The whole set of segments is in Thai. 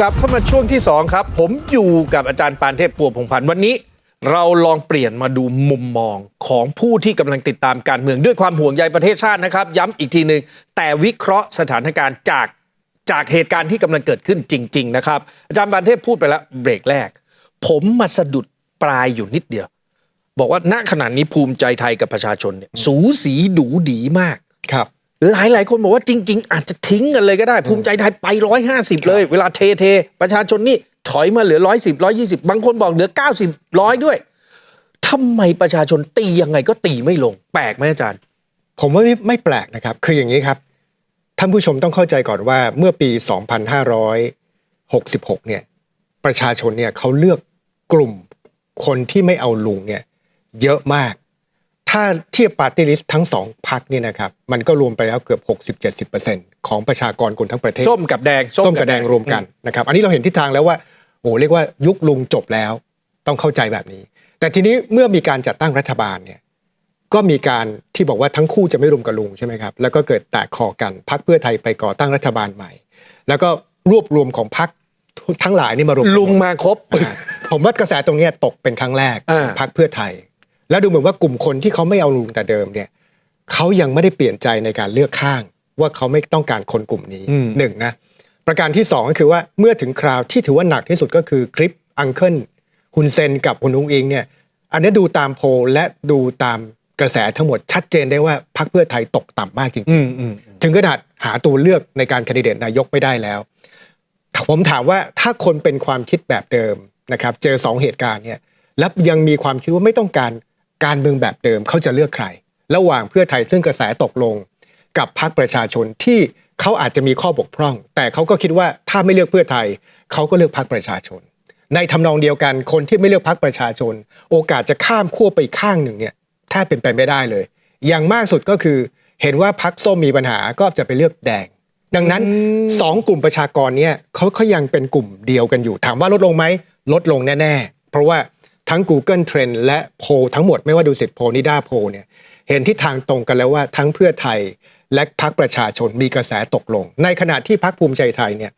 กลับเข้ามาช่วงที่ 2 ครับ ผมอยู่กับอาจารย์ปานเทพปัวพงพันธ์วันนี้ เราลองเปลี่ยนมาดูมุมมองของผู้ที่กำลังติดตามการเมืองด้วยความห่วงใยประเทศชาตินะครับ ย้ำอีกทีหนึ่งแต่วิเคราะห์สถานการณ์จากจากเหตุการณ์ที่กำลังเกิดขึ้นจริง ๆ นะครับ อาจารย์ปานเทพพูดไปแล้วเบรกแรก ผมมาสะดุดปลายอยู่นิดเดียว บอกว่าณขณะนี้ภูมิใจไทยกับประชาชนเนี่ยสูสีดูดีมากครับ หลายหลายๆคนบอกว่าจริง ๆ อาจจะทิ้งกันเลยก็ได้ ภูมิใจไทยไปร้อยห้าสิบเลย เวลาเทเทประชาชนนี่ถอยมาเหลือร้อยสิบร้อยยี่สิบบางคนบอกเหลือเก้าสิบร้อยด้วยทำไมประชาชนตียังไงก็ตีไม่ลง แปลกไหมอาจารย์ ผมว่าไม่ไม่แปลกนะครับ คืออย่างนี้ครับ ท่านผู้ชมต้องเข้าใจก่อนว่าเมื่อปี 2566 เนี่ย ประชาชนเนี่ยเขาเลือกกลุ่มคนที่ไม่เอาลุงเนี่ย เยอะมาก ถ้าเทียบปาร์ตี้ลิสต์ทั้งสองพักเนี่ยนะครับ มันก็รวมไปแล้วเกือบ 60-70%ของประชากรคนทั้งประเทศ ส้มกับแดงส้มกับแดงรวมกันนะครับ อันนี้เราเห็นทิศทางแล้วว่าโอ้เรียกว่ายุคลุงจบแล้ว ต้องเข้าใจแบบนี้ แต่ทีนี้เมื่อมีการจัดตั้งรัฐบาลเนี่ยก็มีการที่บอกว่าทั้งคู่จะไม่รวมกับลุงใช่ไหมครับแล้วก็เกิดแตกคอกันพักเพื่อไทยไปก่อตั้งรัฐบาลใหม่ แล้วก็รวบรวมของพักทั้งหลายนี่มารวมกันลุงมาครบอ่าผมว่ากระแสตรงเนี้ยตกเป็นครั้งแรกอ่าพักเพื่อไทย แล้วดูเหมือนว่ากลุ่มคนที่เขาไม่เอาลุงแต่เดิมเนี่ยเขายังไม่ได้เปลี่ยนใจในการเลือกข้าง ว่าเขาไม่ต้องการคนกลุ่มนี้อืมหนึ่งนะประการที่สองก็คือว่าเมื่อถึงคราวที่ถือว่าหนักที่สุดก็คือคลิปอังเคิลคุณเซนกับคุณอุ้งอิงเนี่ยอันนี้ดูตามโพลและดูตามกระแสทั้งหมดชัดเจนได้ว่าพรรคเพื่อไทยตกต่ำมากจริงอืมอืมๆถึงขนาดหาตัวเลือกในการแคนดิเดตนายกไม่ได้แล้ว ผมถามว่าถ้าคนเป็นความคิดแบบเดิมนะครับ เจอสองเหตุการณ์เนี่ยแล้วยังมีความคิดว่าไม่ต้องการ การเมืองแบบเดิมเขาจะเลือกใคร ระหว่างเพื่อไทยซึ่งกระแสตกลง กับพรรคประชาชนที่เขาอาจจะมีข้อบกพร่อง แต่เขาก็คิดว่าถ้าไม่เลือกเพื่อไทยเขาก็เลือกพรรคประชาชน ในทำนองเดียวกันคนที่ไม่เลือกพรรคประชาชน โอกาสจะข้ามขั้วไปอีกข้างหนึ่งเนี่ยแทบเป็นไปไม่ได้เลย อย่างมากสุดก็คือเห็นว่าพรรคส้มมีปัญหาก็จะไปเลือกแดง ดังนั้นอืมสองกลุ่มประชากรเนี่ยเขาเขายังเป็นกลุ่มเดียวกันอยู่ ถามว่าลดลงไหมลดลงแน่ ๆ เพราะว่า ทั้ง Google Trend และโพลทั้งหมดไม่ว่าดูสิทธิ์โพลนิด้าโพลเนี่ยเห็นทิศทางตรงกันแล้วว่าทั้งเพื่อไทยและพรรคประชาชนมีกระแสตกลง ในขณะที่พรรคภูมิใจไทยเนี่ย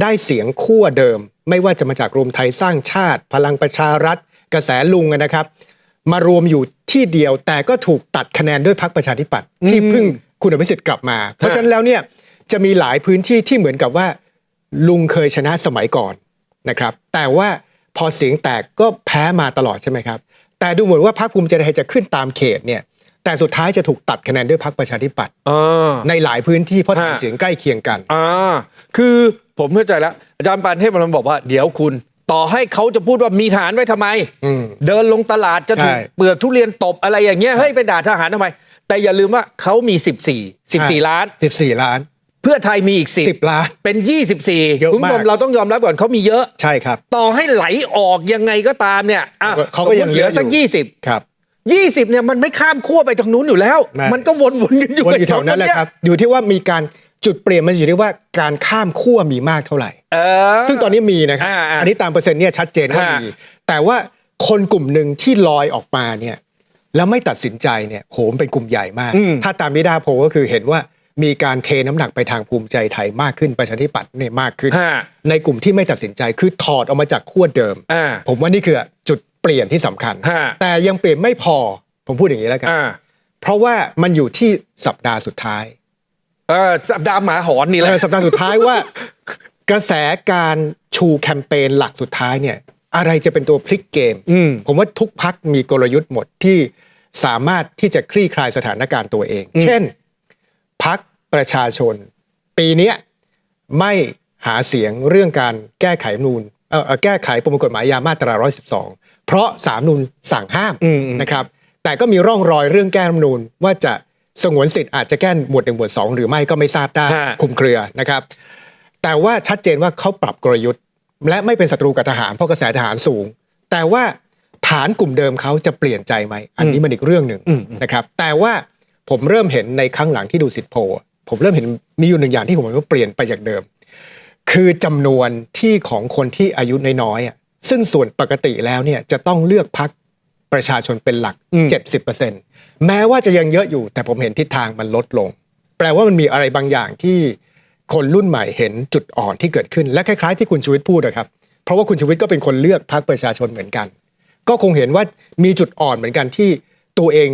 ได้เสียงขั้วเดิม ไม่ว่าจะมาจากรวมไทยสร้างชาติ พลังประชารัฐ กระแสลุงนะครับ มารวมอยู่ที่เดียวแต่ก็ถูกตัดคะแนนด้วยพรรคประชาธิปัตย์ที่เพิ่งคุณอภิสิทธิ์กลับมา เพราะฉะนั้นแล้วเนี่ยจะมีหลายพื้นที่ที่เหมือนกับว่า ลุงเคยชนะสมัยก่อนนะครับ แต่ว่า พอเสียงแตกก็แพ้มาตลอดใช่ไหมครับ แต่ดูเหมือนว่าพรรคภูมิใจไทยจะขึ้นตามเขตเนี่ยแต่สุดท้ายจะถูกตัดคะแนนด้วยพรรคประชาธิปัตย์อ่าในหลายพื้นที่เพราะฐานฮะเสียงใกล้เคียงกันอ่าคือผมเข้าใจแล้วอาจารย์ปานเทพมันบอกว่าเดี๋ยวคุณต่อให้เขาจะพูดว่ามีฐานไว้ทำไมอืมเดินลงตลาดจะถูกใช่เปลือกทุเรียนตบอะไรอย่างเงี้ยเฮ้ยไปด่าทหารทำไม แต่อย่าลืมว่าเขามี 14 14 ล้าน 14 ล้าน เพื่อไทยมีอีก10 10ล้านเป็น 24เยอะคุณผู้ชมมากเราต้องยอมรับก่อนเขามีเยอะใช่ครับ ต่อให้ไหลออกยังไงก็ตามเนี่ยอะเขาก็ยังสมมุติเหลือสักเยอะอยู่ยี่สิบครับยี่สิบเนี่ยมันไม่ข้ามขั้วไปทางนู้นอยู่แล้วไม่มันก็วนๆกันอยู่วนอยู่แถวนั้นแหละไอ้สองครับ อยู่ที่ว่ามีการจุดเปลี่ยนมันอยู่ที่ว่าการข้ามขั้วมีมากเท่าไหร่เออซึ่งตอนนี้มีนะครับอ่าอ่าอันนี้ตามเปอร์เซ็นต์เนี่ยชัดเจนว่าฮะมี แต่ว่าคนกลุ่มหนึ่งที่ลอยออกมาเนี่ยแล้วไม่ตัดสินใจเนี่ยโหมนเป็นกลุ่มใหญ่มากอืมถ้าตามนิดาโพลก็คือเห็นว่า มีการเทน้ำหนักไปทางภูมิใจไทยมากขึ้นประชาธิปัตย์เนี่ยมากขึ้นฮะในกลุ่มที่ไม่ตัดสินใจคือถอดออกมาจากขั้วเดิมอ่าผมว่านี่คือจุดเปลี่ยนที่สำคัญฮะแต่ยังเปลี่ยนไม่พอผมพูดอย่างนี้แล้วกันอ่าเพราะว่ามันอยู่ที่สัปดาห์สุดท้ายเออสัปดาห์หมาหอนนี่แหเอละอสัปดาห์สุดท้ายว่า กระแสการชูแคมเปญหลักสุดท้ายเนี่ย อะไรจะเป็นตัวพลิกเกมอืมผมว่าทุกพักมีกลยุทธ์หมดที่สามารถที่จะคลี่คลายสถานการณ์ตัวเองอืมเช่น พักประชาชน ปีเนี้ยไม่หาเสียงเรื่องการแก้ไขรัฐธรรมนูนเอ่อเอ่อแก้ไขประมวลกฎหมายยามาตรา 112 เพราะสามนูนสั่งห้ามอืมอืมนะครับ แต่ก็มีร่องรอยเรื่องแก้รัฐธรรมนูญว่าจะสงวนสิทธิ์อาจจะแก้หมวดหนึ่งหมวดสองหรือไม่ก็ไม่ทราบได้ฮะคลุมเครือนะครับ แต่ว่าชัดเจนว่าเขาปรับกลยุทธ์ และไม่เป็นศัตรูกับทหารเพราะกระแสทหารสูง แต่ว่าฐานกลุ่มเดิมเขาจะเปลี่ยนใจไหมอันนี้มันอีกเรื่องหนึ่งอืมนะครับ แต่ว่า ผมเริ่มเห็นในครั้งหลังที่ดูสิทธิโพลอะผมเริ่มเห็นมีอยู่หนึ่งอย่างที่ผมว่าเปลี่ยนไปจากเดิม คือจำนวนที่ของคนที่อายุน้อยๆอะซึ่งส่วนปกติแล้วเนี่ยจะต้องเลือกพักประชาชนเป็นหลักอืม70%แม้ว่าจะยังเยอะอยู่ แต่ผมเห็นทิศทางมันลดลง แปลว่ามันมีอะไรบางอย่างที่คนรุ่นใหม่เห็นจุดอ่อนที่เกิดขึ้น และคล้ายๆที่คุณชูวิทย์พูดนะครับ เพราะว่าคุณชูวิทย์ก็เป็นคนเลือกพรรคประชาชนเหมือนกัน ก็คงเห็นว่ามีจุดอ่อนเหมือนกันที่ตัวเอง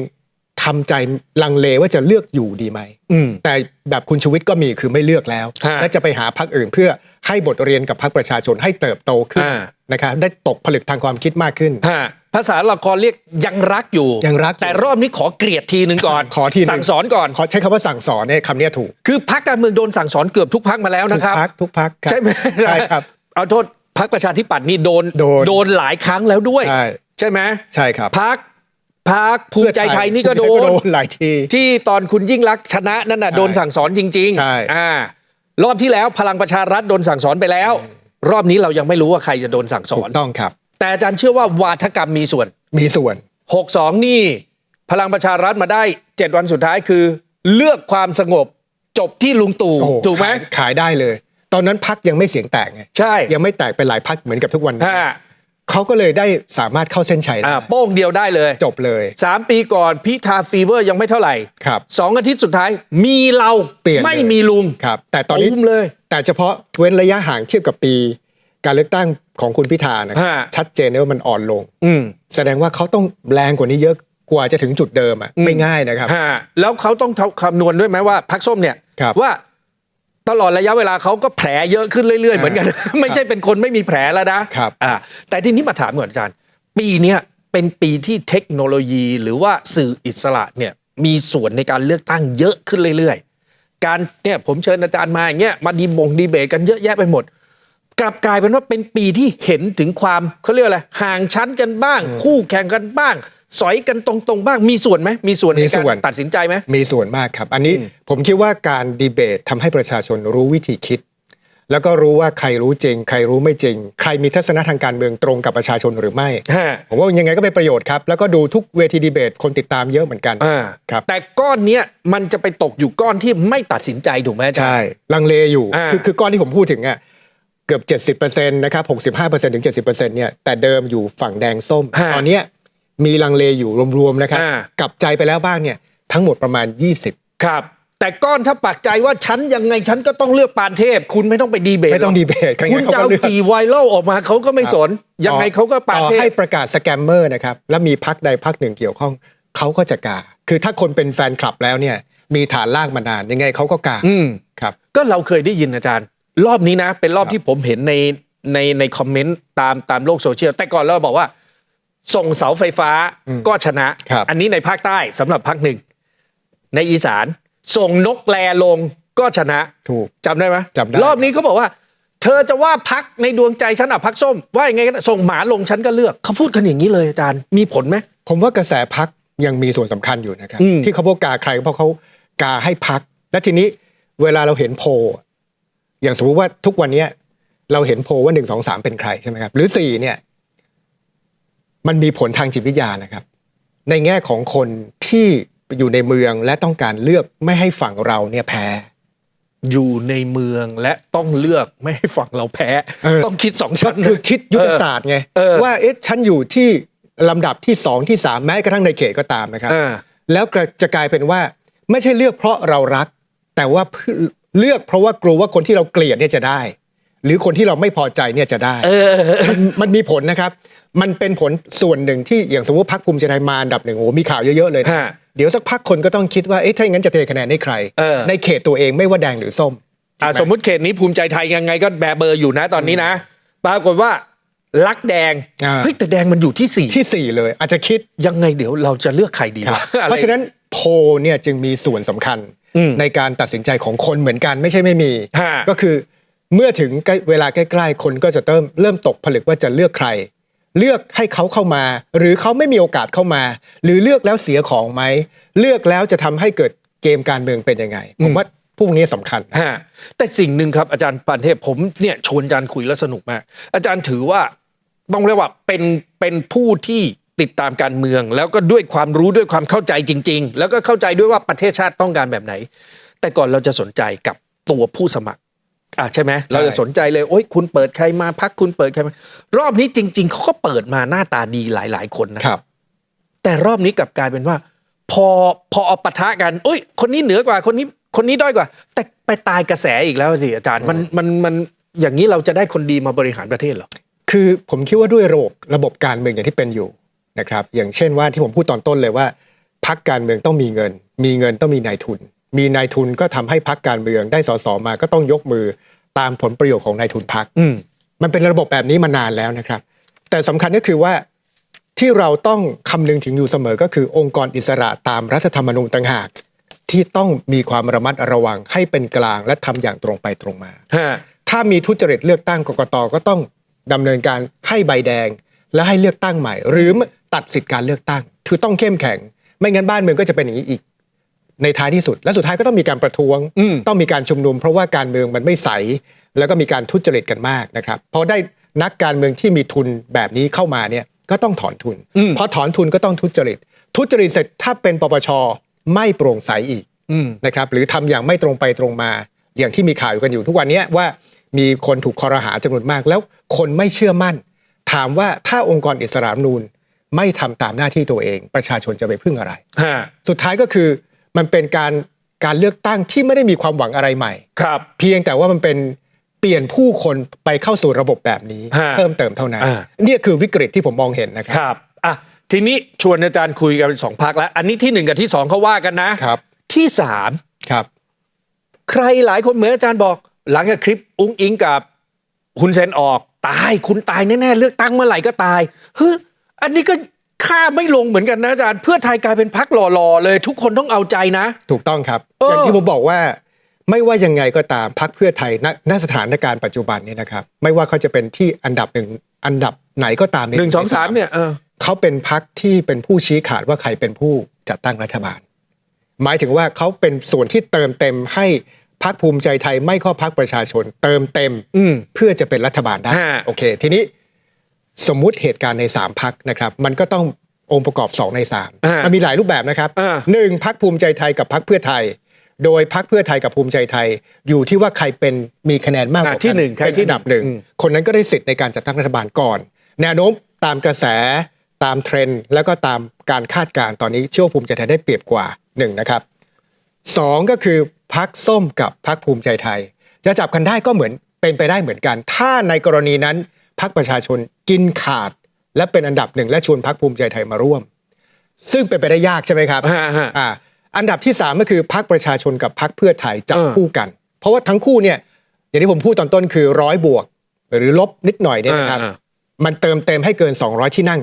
ทำใจลังเลว่าจะเลือกอยู่ดีไหมอืมแต่แบบคุณชูวิทย์ก็มีคือไม่เลือกแล้วฮะและจะไปหาพรรคอื่นเพื่อให้บทเรียนกับพรรคประชาชนให้เติบโตขึ้นอ่านะครับได้ตกผลึกทางความคิดมากขึ้นฮะภาษาละครเรียกยังรักอยู่ยังรักอยู่แต่รอบนี้ขอเกลียดทีหนึ่งก่อนขอทีหนึ่งสั่งสอนก่อนขอใช้คำว่าสั่งสอนเนี่ยคำเนี้ยถูก คือพักการเมืองโดนสั่งสอนเกือบทุกพักมาแล้วทุนะกครับพักทุกพักใช่ไหมใช่ครับเอาโทษพักประชาธิปัตย์นี่โดนโดนหลายครั้งแล้วด้วยใช่ใช่ไหมใช่ครับพัก พักภูมิใจไทยนี่ก็โดภูมิใจนโดนหลายทีที่ตอนคุณยิ่งรักษณ์ชนะนั่นน่ะใช่โดนสั่งสอนจริงใช่อ่ารอบที่แล้วพลังประชารัฐโดนสั่งสอนไปแล้ว รอบนี้เรายังไม่รู้ว่าใครจะโดนสั่งสถูอนกต้องครับ แต่อาจารย์เชื่อว่าวาทกรรมมีส่วนมีส่วน 62 นี่ พลังประชารัฐมาได้ 7 วันสุดท้ายคือ เลือกความสงบจบที่ลุงตู่โอ้โถูกไหมขายขายได้เลย ตอนนั้นพักยังไม่เสียงแตกไงใช่ยังไม่แตกเป็นหลายพักเหมือนกับทุกวันนี้ฮะ เขาก็เลยได้สามารถเข้าเส้นชัยได้อ่าโป้งเดียวได้เลยจบเลย3ปีก่อนพิธาฟีเวอร์ยังไม่เท่าไหร่ครับสองอาทิตย์สุดท้ายมีเราเปลี่ยนเลยไม่มีลุงครับแต่ตอนนี้ตุ้มเลย แต่เฉพาะเว้นระยะห่างเทียบกับปี การเลือกตั้งของคุณพิธานะฮะชัดเจนเลยว่ามันอ่อนลง อืมแสดงว่าเขาต้องแรงกว่านี้เยอะกว่าจะถึงจุดเดิมอะอืมไม่ง่ายนะครับฮะแล้วเขาต้องคำนวณด้วยไหมว่าพักส้มเนี่ยครับว่า ตลอดระยะเวลาเขาก็แผลเยอะขึ้นเรื่อย ๆ เหมือนกัน ไม่ใช่เป็นคนไม่มีแผลแล้วนะครับอ่าแต่ทีนี้มาถามก่อนอาจารย์ ปีเนี้ยเป็นปีที่เทคโนโลยีหรือว่าสื่ออิสระเนี่ยมีส่วนในการเลือกตั้งเยอะขึ้นเรื่อย ๆ การเนี่ยผมเชิญอาจารย์มาอย่างเงี้ยมาดีบงดีเบตกันเยอะแยะไปหมด กลับกลายเป็นว่าเป็นปีที่เห็นถึงความเขาเรียกอะไรห่างชั้นกันบ้าง คู่แข่งกันบ้าง สอยกันตรงๆบ้างมีส่วนไหมมีส่วนในมีกาส่วนรตัดสินใจไหม มีส่วนมากครับ อันนี้อืม ผมคิดว่าการดีเบตทำให้ประชาชนรู้วิธีคิด แล้วก็รู้ว่าใครรู้จริง ใครรู้ไม่จริง ใครมีทัศนะทางการเมืองตรงกับประชาชนหรือไม่ ฮะผมว่ายังไงก็เป็นประโยชน์ครับ แล้วก็ดูทุกเวทีดีเบตคนติดตามเยอะเหมือนกันอ่าครับ แต่ก้อนเนี้ยมันจะไปตกอยู่ก้อนที่ไม่ตัดสินใจถูกไหมอาจารย์ ใช่ ลังเลอยู่ อ่า คือคือก้อนที่ผมพูดถึงอะเกือบ 70%นะครับ 65%ถึง 70%เนี่ย แต่เดิมอยู่ฝั่งแดงส้ม ตอนเนี้ย มีลังเลอยู่รวมๆนะครับอ่า กลับใจไปแล้วบ้างเนี่ยทั้งหมดประมาณ 20 ครับ แต่ก้อนถ้าปักใจว่าฉันยังไงฉันก็ต้องเลือกปานเทพ คุณไม่ต้องไปดีเบตไม่ต้องหรดีเบตใครกคุณๆเขาจะก็เอาเลือกกี่ไวรัลออกมาเขาก็ไม่สน ยังไงเขาก็ปานต่อเทให้พ ประกาศสแกมเมอร์นะครับ แล้วมีพักใดพักหนึ่งเกี่ยวข้อง เขาก็จะกา คือถ้าคนเป็นแฟนคลับแล้วเนี่ย มีฐานล่างมานาน ยังไงเขาก็กาอืม ครับ ก็เราเคยได้ยินอาจารย์ รอบนี้นะ เป็นรอบครับที่ผมเห็นในในในคอมเมนต์ตามตามโลกโซเชียล แต่ก่อนเราบอกว่า ส่งเสาไฟฟ้าก็ชนะครับอันนี้ในภาคใต้สำหรับพักหนึ่ง ในอีสาน ส่งนกแลลงก็ชนะถูกจำได้ไหมจำได้รอบนี้เขาบอกว่า เธอจะว่าพักในดวงใจฉันอะพักส้ม ว่ายังไงก็ได้ส่งหมาลงฉันก็เลือกเขาพูดกันอย่างนี้เลยอาจารย์มีผลไหมผมว่ากระแสพักยังมีส่วนสำคัญอยู่นะครับอืมที่เขาพวกกาใครก็เพราะเขากาให้พัก และทีนี้เวลาเราเห็นโพลอย่างสมมุติว่าทุกวันเนี้ยเราเห็นโพลว่าหนึ่งสองสามเป็นใครใช่ไหมครับหรือสี่เนี่ย มันมีผลทางจิตวิทยานะครับ ในแง่ของคนที่อยู่ในเมืองและต้องการเลือกไม่ให้ฝั่งเราเนี่ยแพ้ อยู่ในเมืองและต้องเลือกไม่ให้ฝั่งเราแพ้เออต้องคิดสองชั้นคือคิดยุทธศาสตร์ไงเออว่าเอ๊ะฉันอยู่ที่ลำดับที่สองที่สามแม้กระทั่งในเขตก็ตามนะครับเออแล้วก็จะกลายเป็นว่าไม่ใช่เลือกเพราะเรารัก แต่ว่าเพื่อเลือกเพราะว่ากลัวว่าคนที่เราเกลียดเนี่ยจะได้ หรือคนที่เราไม่พอใจเนี่ยจะได้เออเออเออมันมันมีผลนะครับ มันเป็นผลส่วนหนึ่งที่อย่างสมมติว่าพรรคภูมิใจไทยมาอันดับหนึ่งโอ้โหมีข่าวเยอะๆเลยนะฮะ เดี๋ยวสักพักคนก็ต้องคิดว่าเอ๊ะถ้าอย่างนั้นจะเทคะแนนให้ใคร เออ ในเขตตัวเองไม่ว่าแดงหรือส้มอะถูกไหมสมมุติเขตนี้ภูมิใจไทยยังไงก็แบเบอร์อยู่นะตอนนี้นะปรากฏว่าลักแดงอ่าเฮ้ยแต่แดงมันอยู่ที่สี่ที่สี่เลย อาจจะคิด ยังไงเดี๋ยวเราจะเลือกใครดีครับวะอไเพราะฉะนั้นโพลเนี่ยจึงมีส่วนสำคัญ อืมในการตัดสินใจของคนเหมือนกันไม่ใช่ไม่มี ฮะ ก็คือ เมื่อถึงใกล้เวลาใกล้ๆ คนก็จะเริ่มเริ่มตกผลึกว่าจะเลือกใคร เลือกให้เขาเข้ามา หรือเขาไม่มีโอกาสเข้ามา หรือเลือกแล้วเสียของไหม เลือกแล้วจะทำให้เกิดเกมการเมืองเป็นยังไง ผมว่าพวกนี้สำคัญฮะแต่สิ่งหนึ่งครับอาจารย์ปานเทพผมเนี่ยชวนอาจารย์คุยแล้วสนุกมาก อาจารย์ถือว่าต้องเรียกว่าเป็นเป็นผู้ที่ติดตามการเมือง แล้วก็ด้วยความรู้ด้วยความเข้าใจจริง ๆ แล้วก็เข้าใจด้วยว่าประเทศชาติต้องการแบบไหน แต่ก่อนเราจะสนใจกับตัวผู้สมัคร อะใช่ไหมเราจะสนใจเลยโอ้ยคุณเปิดใครมาพักคุณเปิดใครมารอบนี้จริง ๆเขาก็เปิดมาหน้าตาดีหลาย ๆ คนนะครับ แต่รอบนี้กลับกลายเป็นว่า พอพอเอาปะทะกันเอ้ย คนนี้เหนือกว่าคนนี้คนนี้ด้อยกว่า แต่ไปตายกระแสอีกแล้วสิอาจารย์มันมันมันอย่างนี้เราจะได้คนดีมาบริหารประเทศเหรอคือผมคิดว่าด้วยระบบระบบการเมืองอย่างที่เป็นอยู่นะครับ อย่างเช่นว่าที่ผมพูดตอนต้นเลยว่าพักการเมืองต้องมีเงิน มีเงินต้องมีนายทุน มีนายทุนก็ทำให้พักการเมืองได้สสมาก็ต้องยกมือตามผลประโยชน์ของนายทุนพักอืมมันเป็นระบบแบบนี้มานานแล้วนะครับ แต่สำคัญก็คือว่าที่เราต้องคำนึงถึงอยู่เสมอก็คือองค์กรอิสระตามรัฐธรรมนูญต่างหาก ที่ต้องมีความระมัดระวังให้เป็นกลางและทำอย่างตรงไปตรงมาฮะถ้ามีทุจริตเลือกตั้งกกตก็ต้องดำเนินการให้ใบแดง และให้เลือกตั้งใหม่ หรือตัดสิทธิการเลือกตั้ง คือต้องเข้มแข็ง ไม่งั้นบ้านเมืองก็จะเป็นอย่างนี้อีก ในท้ายที่สุด และสุดท้ายก็ต้องมีการประท้วงอืมต้องมีการชุมนุม เพราะว่าการเมืองมันไม่ใส แล้วก็มีการทุจริตกันมากนะครับพอได้นักการเมืองที่มีทุนแบบนี้เข้ามาเนี่ยก็ต้องถอนทุนอืมพอถอนทุนก็ต้องทุจริต ทุจริตเสร็จถ้าเป็นปปชไม่โปร่งใสอีกอืมนะครับหรือทำอย่างไม่ตรงไปตรงมา อย่างที่มีข่าวอยู่กันอยู่ทุกวันเนี้ยว่ามีคนถูกคอรหาจำนวนมาก แล้วคนไม่เชื่อมั่น ถามว่าถ้าองค์กรอิสระรัฐธรรมนูญไม่ทำตามหน้าที่ตัวเอง ประชาชนจะไปพึ่งอะไรฮะสุดท้ายก็คือ มันเป็นการการเลือกตั้งที่ไม่ได้มีความหวังอะไรใหม่ ครับ เพียงแต่ว่ามันเป็นเปลี่ยนผู้คนไปเข้าสู่ระบบแบบนี้ ฮะเพิ่มเติมเท่านั้น อ่า เนี่ยคือวิกฤตที่ผมมองเห็นนะคครับ รับอะทีนี้ชวนอาจารย์คุยกันเป็นสองพักแล้ว อันนี้ที่หนึ่งกับที่สองเขาว่ากันนะครับ ที่สามครับ ใครหลายคนเหมือนอาจารย์บอก หลังจากคลิปอุ้งอิงกับคุณเซนออก ตายคุณตายแน่ๆเลือกตั้งเมื่อไหร่ก็ตายเฮ้ยอันนี้ก็ ค่าไม่ลงเหมือนกันนะอาจารย์ เพื่อไทยกลายเป็นพักหล่อๆเลย ทุกคนต้องเอาใจนะ ถูกต้องครับเออออย่างที่ผมบอกว่าไม่ว่ายังไงก็ตามพักเพื่อไทยณณสถานการณ์ปัจจุบันเนี่ยนะครับ ไม่ว่าเขาจะเป็นที่อันดับหนึ่งอันดับไหนก็ตามใหนึ่งสองสามเนี่ยเออเขาเป็นพักที่เป็นผู้ชี้ขาดว่าใครเป็นผู้จัดตั้งรัฐบาล หมายถึงว่าเขาเป็นส่วนที่เติมเต็มให้พักภูมิใจไทยไม่ข้อพักประชาชน เติมเต็มอืมเพื่อจะเป็นรัฐบาลได้ฮะโอเค ทีนี้ สมมุติเหตุการณ์ในสามพักนะครับ มันก็ต้ององค์ประกอบสองในสามอ่ามัมันมีหลายรูปแบบนะครับอ่าหนึ่งพักภูมิใจไทยกับพักเพื่อไทย โดยพักเพื่อไทยกับภูมิใจไทย อยู่ที่ว่าใครเป็นมีคะแนนมากกว่าอ่าที่หนึ่งใครเป็นที่อันดับหนึ่งอืมคนนั้นก็ได้สิทธิ์ในการจัดตั้งรัฐบาลก่อน แนวโน้มตามกระแสตามเทรนด์แล้วก็ตามการคาดการณ์ตอนนี้เชื่อว่าภูมิใจไทยได้เปรียบกว่าหนึ่งนะครับสองก็คือพักส้มกับพักภูมิใจไทย จะจับกันได้ก็เหมือนเป็นไปได้เหมือนกัน ถ้าในกรณีนั้น พักประชาชนกินขาด และเป็นอันดับหนึ่งและชวนพักภูมิใจไทยมาร่วม ซึ่งเป็นไปได้ยากใช่ไหมครับฮะฮะอ่าอันดับที่ 3 ก็คือพักประชาชนกับพักเพื่อไทยจับเออคู่กัน เพราะว่าทั้งคู่เนี่ยอย่างที่ผมพูดตอนต้นคือร้อยบวก หรือลบนิดหน่อยเนี่ยนะครับอ่ามันเติมเต็มให้เกิน 200 ที่นั่ง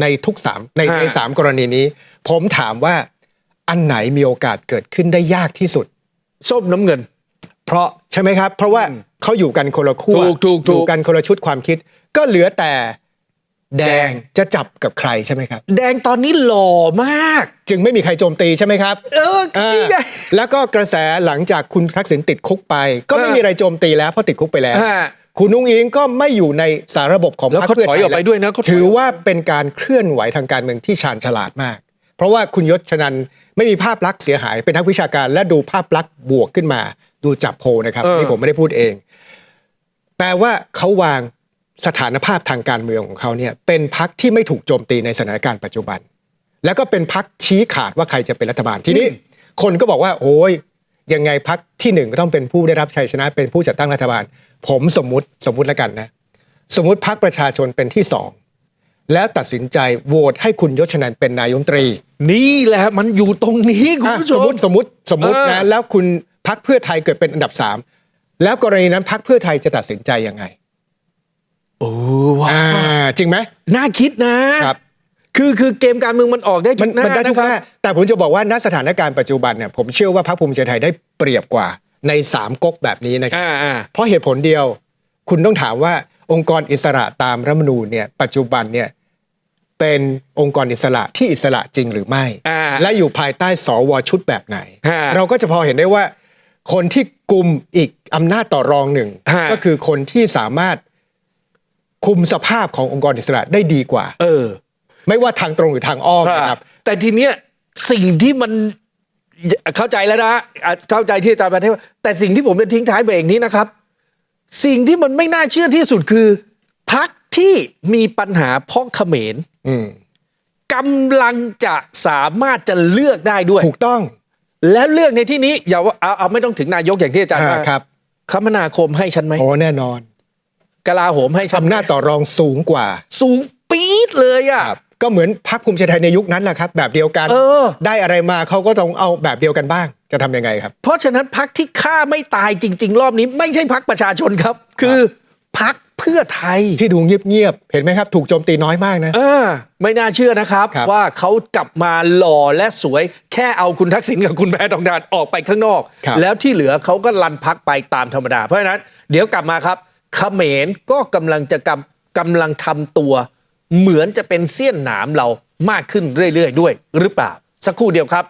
ในทุกสามในฮะในสามกรณีนี้ ผมถามว่าอันไหนมีโอกาสเกิดขึ้นได้ยากที่สุด ส้มน้ำเงิน เพราะใช่ไหมครับ เพราะว่าเขาอยู่กันคนละขั้วถูกถูกถูก อยู่กันคนละชุดความคิด ก็เหลือแต่แดงจะจับกับใครใช่ไหมครับ แดงตอนนี้หล่อมาก จึงไม่มีใครโจมตีใช่ไหมครับ เอออ่านี่ไง แล้วก็กระแสหลังจากคุณทักษิณติดคุกไป ก็ไม่อ่ามี มีอะไรโจมตีแล้วเพราะติดคุกไปแล้ว ฮะ คุณนุ้งอิงก็ไม่อยู่ในสารระบบของแล้วพรรคเขาเพื่อถอยไทยออกไปแล้วด้วยนะเขาถอย ถือว่าเป็นการเคลื่อนไหวทางการเมืองที่ชาญฉลาดมาก เพราะว่าคุณยศชนันไม่มีภาพลักษณ์เสียหายเป็นนักวิชาการและดูภาพลักษณ์บวกขึ้นมา ดูจับโพลนะครับเออ นี่ผมไม่ได้พูดเอง แปลว่าเขาวางสถานภาพทางการเมืองของเขาเนี่ย เป็นพักที่ไม่ถูกโจมตีในสถานการณ์ปัจจุบัน แล้วก็เป็นพักชี้ขาดว่าใครจะเป็นรัฐบาลทีนี้ คนก็บอกว่า โอ้ยยังไงพักที่หนึ่งก็ต้องเป็นผู้ได้รับชัยชนะ เป็นผู้จัดตั้งรัฐบาล ผมสมมุติสมมุติแล้วกันนะ สมมุติพักประชาชนเป็นที่สองแล้วตัดสินใจโหวตให้คุณยศชนันเป็นนายกรัฐมนตรี นี่แหละมันอยู่ตรงนี้คุณอะผู้ชสมมมติสมมติสมมติเอนะอแล้วคุณ พักเพื่อไทยเกิดเป็นอันดับสามแล้วกรณีนั้นพักเพื่อไทยจะตัดสินใจยังไงโอ้ว้าอ่าจริงไหมน่าคิดนะครับคือคือเกมการเมืองมันออกได้ทุมันกหน้ามันได้ทุกหะน้าครับแต่ผมจะบอกว่าณสถานการณ์ปัจจุบันเนี่ยผมเชื่อว่าพรรคภูมิใจไทยได้เปรียบกว่าในสามก๊กแบบนี้นะครับอ่าอ่าเพราะเหตุผลเดียว คุณต้องถามว่าองค์กรอิสระตามรัฐธรรมนูญเนี่ยปัจจุบันเนี่ยเป็นองค์กรอิสระที่อิสระจริงหรือไม่อ่าและอยู่ภายใต้สวชุดแบบไหนฮะเราก็จะพอเห็นได้ว่า คนที่กลุ่มอีกอำนาจต่อรองหนึ่ง ฮะ ก็คือคนที่สามารถคุมสภาพขององค์กรอิสระได้ดีกว่า เออ ไม่ว่าทางตรงหรือทางอ้อมนะครับ แต่ทีเนี้ยสิ่งที่มันเข้าใจแล้วนะอะเข้าใจที่อาจารย์ประเทศว่าแต่สิ่งที่ผมจะทิ้งท้ายเบรกนี้นะครับ สิ่งที่มันไม่น่าเชื่อที่สุดคือพักที่มีปัญหาเพราะเขมรอืมกำลังจะสามารถจะเลือกได้ด้วย ถูกต้อง และเรื่องในที่นี้อย่าว่าเอาเอาไม่ต้องถึงนายกอย่างที่อาจารย์อ่าว่าครับคมนาคมให้ฉันไหมโอ้แน่นอนกลาโหมให้ฉันอำนาจต่อรองสูงกว่า สูงปี๊ดเลยอะครับก็เหมือนพรรคภูมิใจไทยในยุคนั้นแหละครับ แบบเดียวกัน เออ ได้อะไรมาเขาก็ต้องเอาแบบเดียวกันบ้าง จะทำยังไงครับ เพราะฉะนั้นพักที่ฆ่าไม่ตายจริง ๆ รอบนี้ ไม่ใช่พักประชาชนครับ คือพัก เพื่อไทย ที่ดูเงียบๆ เห็นไหมครับ ถูกโจมตีน้อยมากนะเออไม่น่าเชื่อนะครับ ครับ ว่าเขากลับมาหล่อและสวย แค่เอาคุณทักษิณกับคุณแพทองทานออกไปข้างนอก ครับแล้วที่เหลือเขาก็ลันพักไปตามธรรมดา เพราะฉะนั้นเดี๋ยวกลับมาครับเขมรก็กำลังจะกำกำลังทำตัว เหมือนจะเป็นเสี้ยนหนามเรามากขึ้นเรื่อยๆ ด้วย หรือเปล่า สักครู่เดียวครับ